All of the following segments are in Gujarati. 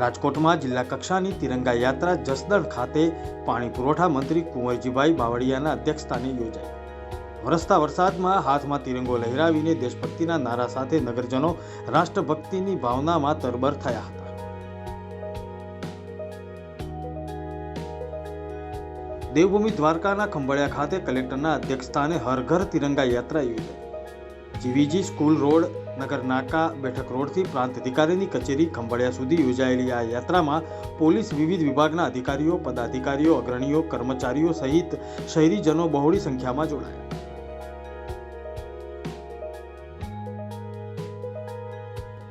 રાજકોટમાં જિલ્લા કક્ષાની તિરંગા યાત્રા જસદણ ખાતે પાણી પુરવઠા મંત્રી કુંવરજીભાઈ બાવળિયાના અધ્યક્ષસ્થાને યોજાઈ. વરસતા વરસાદમાં હાથમાં તિરંગો લહેરાવીને દેશભક્તિના નારા સાથે નગરજનો રાષ્ટ્રભક્તિની ભાવનામાં તરબર થયા હતા. દેવભૂમિ દ્વારકાના ખંભાળિયા ખાતે કલેક્ટરના અધ્યક્ષસ્થાને હર ઘર તિરંગા યાત્રા યોજાઈ. જીવીજી સ્કૂલ રોડ, નગર નાકા બેઠક રોડથી પ્રાંત અધિકારીની કચેરી ખંભાળિયા સુધી યોજાયેલી આ યાત્રામાં પોલીસ વિવિધ વિભાગના અધિકારીઓ, પદાધિકારીઓ, અગ્રણીઓ, કર્મચારીઓ સહિત શહેરીજનો બહોળી સંખ્યામાં જોડાયા.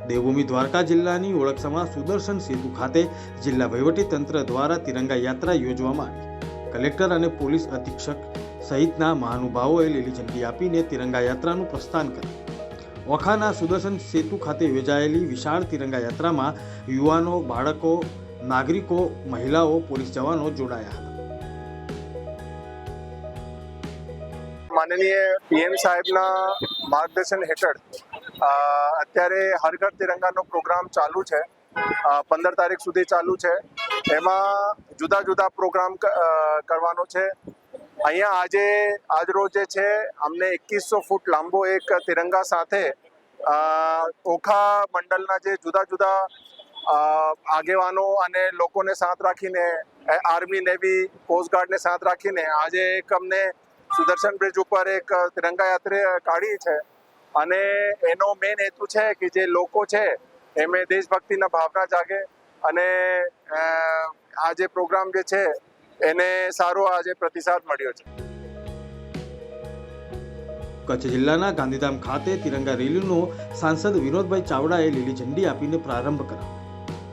દેવભૂમિ દ્વારકા જિલ્લાની ઓળખસમા સુદર્શન સેતુ ખાતે જિલ્લા વહીવટી તંત્ર દ્વારા તિરંગા યાત્રા યોજવામાં આવી. કલેક્ટર અને પોલીસ અધિક્ષક સહિતના મહાનુભાવોએ લીલી ઝંડી આપીને તિરંગા યાત્રાનું પ્રસ્થાન કર્યું. ઓખાના સુદર્શન સેતુ ખાતે યોજાયેલી વિશાળ તિરંગા યાત્રામાં યુવાનો, બાળકો, નાગરિકો, મહિલાઓ, પોલીસ જવાનો જોડાયા હતા. માનનીય પીએમ સાહેબના માર્ગદર્શન હેઠળ અત્યારે હર ઘર તિરંગાનો પ્રોગ્રામ ચાલુ છે. પંદર તારીખ સુધી ચાલુ છે. એમાં જુદા જુદા પ્રોગ્રામ કરવાનો છે. અહીંયા આજે આજ રોજ જે છે, અમને એકવીસો ફૂટ લાંબો એક તિરંગા સાથે ઓખા મંડળના જે જુદા જુદા આગેવાનો અને લોકોને સાથ રાખીને આર્મી, નેવી કોસ્ટગાર્ડને સાથ રાખીને આજે એક અમને સુદર્શન બ્રિજ ઉપર એક તિરંગા યાત્રા કાઢી છે. અને એનો મેઇન હેતુ છે કે જે લોકો છે, એમે દેશભક્તિના ભાવના જાગે અને આ જે પ્રોગ્રામ જે છે એને સારો આજે પ્રતિસાદ મળ્યો છે. કચ્છ જિલ્લાના ગાંધીધામ ખાતે તિરંગા રેલીનો સાંસદ વિનોદભાઈ ચાવડાએ લીલી ઝંડી આપીને પ્રારંભ કરાવ્યો.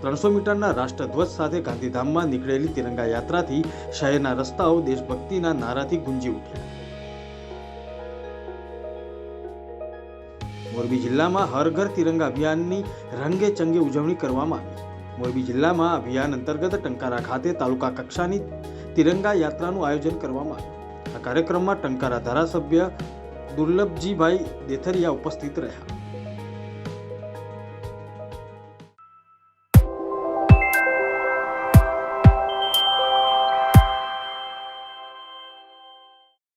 ત્રણસો મીટરના રાષ્ટ્રધ્વજ સાથે ગાંધીધામમાં નીકળેલી તિરંગા યાત્રાથી શહેરના રસ્તાઓ દેશભક્તિના નારાથી ગુંજી ઉઠ્યા. મોરબી જિલ્લામાં હર ઘર તિરંગા અભિયાનની રંગે ચંગે ઉજવણી કરવામાં આવી. મોરબી જિલ્લામાં અભિયાન અંતર્ગત ટંકારા ખાતે તાલુકા કક્ષાની તિરંગા યાત્રાનું આયોજન કરવામાં આવ્યું. આ કાર્યક્રમમાં ટંકારા ધારાસભ્ય દુર્લભજીભાઈ દેથરિયા ઉપસ્થિત રહ્યા.